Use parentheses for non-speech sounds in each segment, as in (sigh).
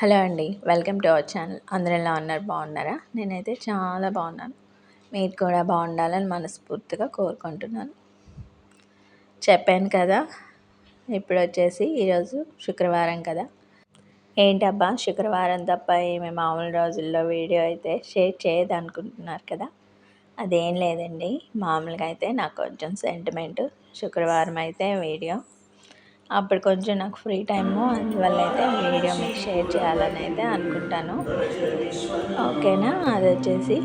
Hello అండి welcome to our channel. అందరూ ఎలా ఉన్నారు? బాగున్నారా? నేనైతే చాలా బాగున్నాను. మీరు కూడా బాగుండాలని మనస్ఫూర్తిగా కోరుకుంటున్నాను. చెప్పాను కదా ఇప్పుడు వచ్చేసి ఈరోజు శుక్రవారం కదా. ఏంటబ్బా శుక్రవారం తప్ప ఏమి మామూలు రోజుల్లో వీడియో అయితే షేర్ చేయదు అనుకుంటున్నారు కదా. అదేం లేదండి మామూలుగా అయితే నాకు కొంచెం సెంటిమెంట్ శుక్రవారం అయితే వీడియో అప్పుడు కొంచెం నాకు ఫ్రీ టైము అందువల్ల అయితే వీడియో మీకు షేర్ చేయాలని అయితే అనుకుంటాను. ఓకేనా? అది వచ్చేసి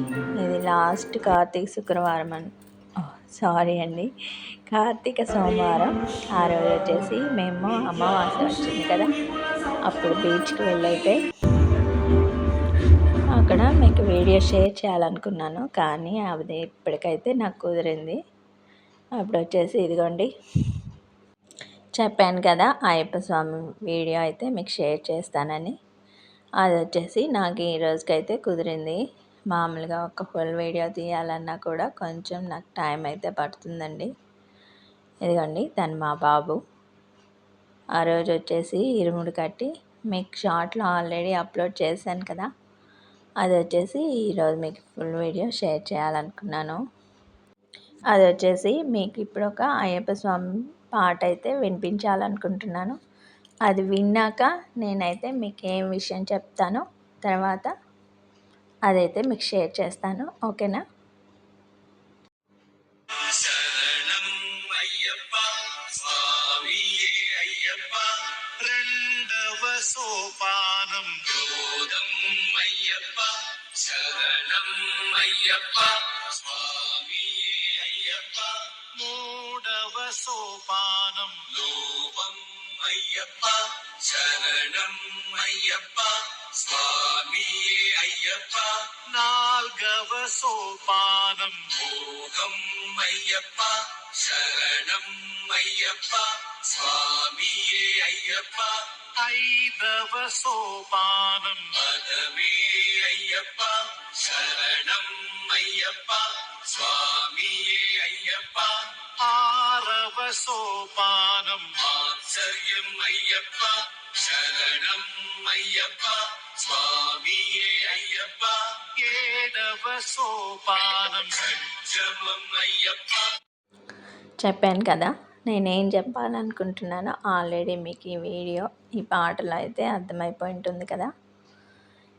ఇది లాస్ట్ కార్తీక శుక్రవారం అని సారీ అండి. కార్తీక సోమవారం ఆ రోజు వచ్చేసి మేము అమావాస్య వచ్చింది కదా అప్పుడు బీచ్కి వెళ్ళైతే అక్కడ మీకు వీడియో షేర్ చేయాలనుకున్నాను కానీ అది ఇప్పటికైతే నాకు కుదిరింది. అప్పుడు వచ్చేసి ఇదిగోండి చెప్పాను కదా అయ్యప్ప స్వామి వీడియో అయితే మీకు షేర్ చేస్తానని. అది వచ్చేసి నాకు ఈ రోజుకైతే కుదిరింది. మామూలుగా ఒక ఫుల్ వీడియో తీయాలన్నా కూడా కొంచెం నాకు టైం అయితే పడుతుందండి. ఇదిగోండి తను మా బాబు. ఆ రోజు వచ్చేసి ఇరుముడు కట్టి మీకు షార్ట్లో ఆల్రెడీ అప్లోడ్ చేశాను కదా. అది వచ్చేసి ఈరోజు మీకు ఫుల్ వీడియో షేర్ చేయాలనుకున్నాను. అది వచ్చేసి మీకు ఇప్పుడు ఒక అయ్యప్ప స్వామి పాట అయితే వినిపించాలనుకుంటున్నాను. అది విన్నాక నేనైతే మీకు ఏం విషయం చెప్తానో తర్వాత అదైతే మీకు షేర్ చేస్తాను. ఓకేనా? సోపానం. అయ్యప్ప శరణం అయ్యప్ప సోపానం లోపం అయ్యప్ప శరణం అయ్యప్ప స్వామియే అయ్యప్ప నాల్గవ సోపానం మోహం అయ్యప్ప శరణం అయ్యప్ప స్వామియే అయ్యప్ప ఐదవ సోపానం పదమే అయ్యప్ప శరణం అయ్యప్ప స్వామియే అయ్యప్ప ఆరవ సోపానం ఆశ్చర్యం అయ్యప్ప శరణం అయ్యప్ప స్వామియే అయ్యప్ప. ఏడవ సోపానం సజ్జమం అయ్యప్ప. చెప్పాను కదా నేనేం చెప్పాలనుకుంటున్నానో ఆల్రెడీ మీకు ఈ వీడియో ఈ పాటలో అయితే అర్థమైపోయి ఉంటుంది కదా.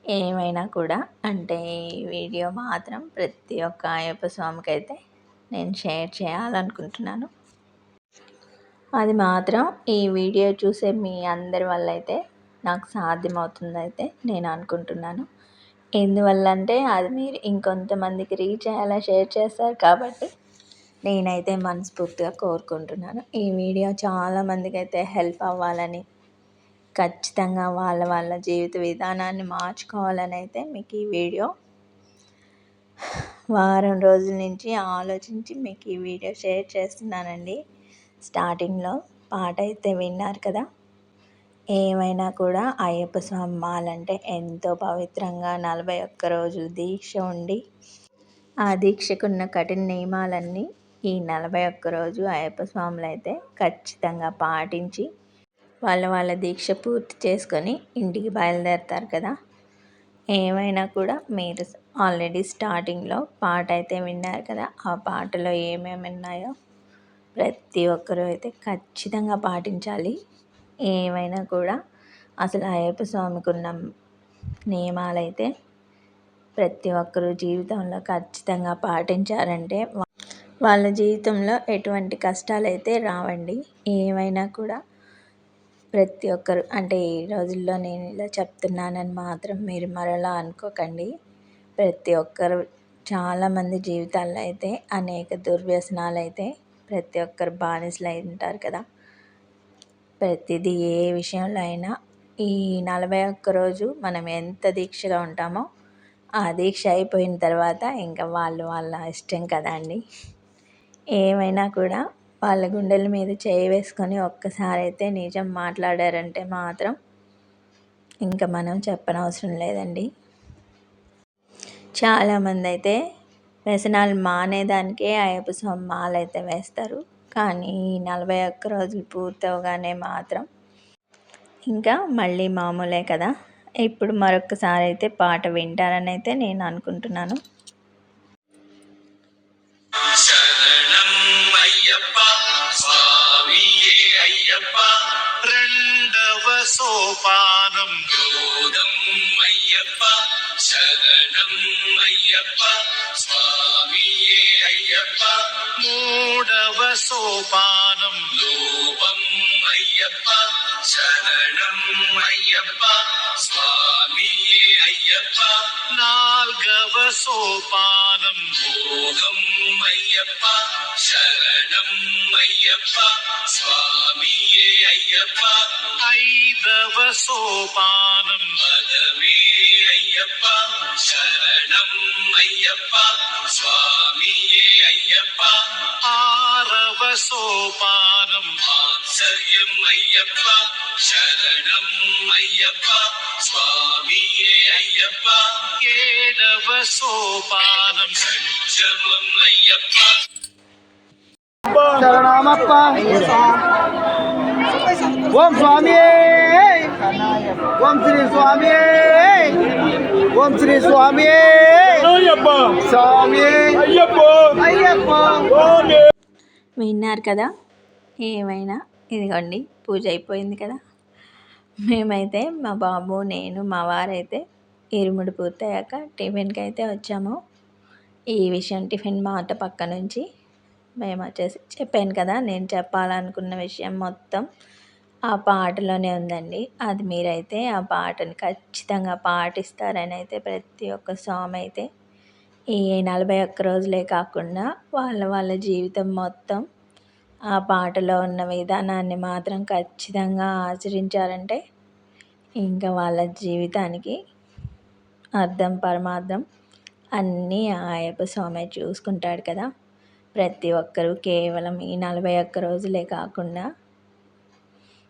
ఏమైనా కూడా అంటే ఈ వీడియో మాత్రం ప్రతి ఒక్క అయ్యప్ప స్వామికి అయితే నేను షేర్ చేయాలనుకుంటున్నాను. అది మాత్రం ఈ వీడియో చూసే మీ అందరి వల్ల అయితే నాకు సాధ్యమవుతుందైతే నేను అనుకుంటున్నాను. ఎందువల్ల అంటే అది మీరు ఇంకొంతమందికి రీచ్ అయ్యేలా షేర్ చేస్తారు కాబట్టి నేనైతే మనస్ఫూర్తిగా కోరుకుంటున్నాను. ఈ వీడియో చాలామందికి అయితే హెల్ప్ అవ్వాలని ఖచ్చితంగా వాళ్ళ వాళ్ళ జీవిత విధానాన్ని మార్చుకోవాలని అయితే మీకు ఈ వీడియో వారం రోజుల నుంచి ఆలోచించి మీకు ఈ వీడియో షేర్ చేస్తున్నానండి. స్టార్టింగ్లో పాట అయితే విన్నారు కదా. ఏమైనా కూడా అయ్యప్ప స్వామి మాలంటే ఎంతో పవిత్రంగా నలభై ఒక్క రోజులు దీక్ష ఉండి ఆ దీక్షకున్న కఠిన నియమాలన్నీ ఈ నలభై ఒక్క రోజు అయ్యప్ప స్వాములు అయితే ఖచ్చితంగా పాటించి వాళ్ళ వాళ్ళ దీక్ష పూర్తి చేసుకొని ఇంటికి బయలుదేరుతారు కదా. ఏమైనా కూడా మీరు ఆల్రెడీ స్టార్టింగ్లో పాట అయితే విన్నారు కదా. ఆ పాటలో ఏమేమి ఉన్నాయో ప్రతి ఒక్కరూ అయితే ఖచ్చితంగా పాటించాలి. ఏమైనా కూడా అసలు అయ్యప్ప స్వామికి ఉన్న నియమాలు అయితే ప్రతి ఒక్కరూ జీవితంలో ఖచ్చితంగా పాటించారంటే వాళ్ళ జీవితంలో ఎటువంటి కష్టాలు అయితే రావండి. ఏమైనా కూడా ప్రతి ఒక్కరు అంటే ఈ రోజుల్లో నేను ఇలా చెప్తున్నానని మాత్రం మీరు మరలా అనుకోకండి. ప్రతి ఒక్కరు చాలామంది జీవితాల్లో అయితే అనేక దుర్వ్యసనాలు అయితే ప్రతి ఒక్కరు బానిసలు అయి ఉంటారు కదా. ప్రతిదీ ఏ విషయంలో అయినా ఈ నలభై ఒక్క రోజు మనం ఎంత దీక్షగా ఉంటామో ఆ దీక్ష అయిపోయిన తర్వాత ఇంకా వాళ్ళు వాళ్ళ ఇష్టం కదా అండి. ఏమైనా కూడా వాళ్ళ గుండెల మీద చేయి వేసుకొని ఒక్కసారి అయితే నిజం మాట్లాడారంటే మాత్రం ఇంకా మనం చెప్పనవసరం లేదండి. చాలామంది అయితే వ్యసనాలు మానేదానికే అయ్యప్ప స్వామి మాల అయితే వేస్తారు. కానీ నలభై ఒక్క రోజులు పూర్తవగానే మాత్రం ఇంకా మళ్ళీ మామూలే కదా. ఇప్పుడు మరొకసారి అయితే పాట వింటారని అయితే నేను అనుకుంటున్నాను. సోపానం. యోగం అయ్యప్ప శరణం అయ్యప్ప అయ్యప్ప మూడవ సోపానం లోపం అయ్యప్ప శరణం అయ్యప్ప స్వామియే అయ్యప్ప నాల్గవ సోపానం భోగం అయ్యప్ప శరణం అయ్యప్ప స్వామియే అయ్యప్ప ఐదవ సోపానం పదమే అయ్యప్ప శరణం అయ్యప్ప స్వామియే అయ్యప్ప ఆరవ సోపానం ఆశ్చర్యం అయ్యప్ప శరణం అయ్యప్ప స్వామియే అయ్యప్ప ఏడవ సోపానం సంజమం అయ్యప్ప శరణమప్ప ఓం స్వామి ఓం శ్రీ స్వామి ఓం శ్రీ స్వామి అయ్యప్ప. స్వామి అయ్యప్ప. అయ్యప్ప. స్వామి. విన్నారు కదా? ఏమైనా? ఇదిగోండి పూజ అయిపోయింది కదా? మేమైతే మా బాబు నేను మా వారైతే ఇరుముడు పూర్తయ్యాక టిఫిన్కి అయితే వచ్చాము. ఈ విషయం టిఫిన్ మాట పక్క నుంచి మేము వచ్చేసి చెప్పాను కదా నేను చెప్పాలనుకున్న విషయం మొత్తం ఆ పాటలోనే ఉందండి. అది మీరైతే ఆ పాటని ఖచ్చితంగా పాటిస్తారని అయితే ప్రతి ఒక్క సాంగ్ అయితే ఈ నలభై ఒక్క రోజులే కాకుండా వాళ్ళ వాళ్ళ జీవితం మొత్తం ఆ పాటలో ఉన్న విధానాన్ని మాత్రం ఖచ్చితంగా ఆచరించారంటే ఇంకా వాళ్ళ జీవితానికి అర్థం పరమార్థం అన్నీ ఆ అయ్యప్ప స్వామి చూసుకుంటాడు కదా. ప్రతి ఒక్కరూ కేవలం ఈ నలభై ఒక్క రోజులే కాకుండా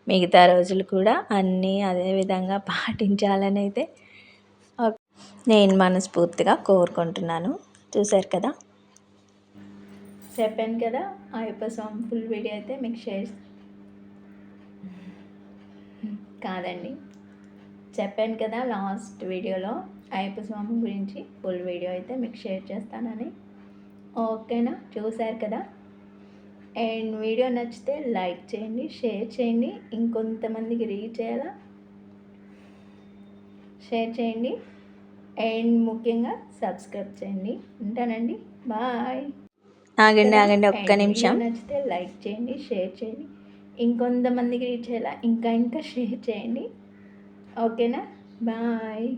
మిగతా రోజులు కూడా అన్నీ అదే విధంగా (laughs) పాటించాలని అయితే నేను మనస్ఫూర్తిగా కోరుకుంటున్నాను. చూశారు కదా? చెప్పాను కదా అయ్యప్ప స్వామి ఫుల్ వీడియో అయితే మీకు షేర్ కాదండి. చెప్పాను కదా లాస్ట్ వీడియోలో అయ్యప్ప స్వామి గురించి ఫుల్ వీడియో అయితే మీకు షేర్ చేస్తానని. ఓకేనా? చూశారు కదా? అండ్ వీడియో నచ్చితే లైక్ చేయండి షేర్ చేయండి ఇంకొంతమందికి రీచ్ చేయాలా? షేర్ చేయండి. అండ్ ముఖ్యంగా సబ్స్క్రైబ్ చేయండి. ఉంటానండి. బాయ్. ఆగండి ఆగండి ఒక్క నిమిషం. నచ్చితే లైక్ చేయండి షేర్ చేయండి. ఇంకొంతమందికి రీచ్ అయ్యేలా ఇంకా ఇంకా షేర్ చేయండి. ఓకేనా? బాయ్.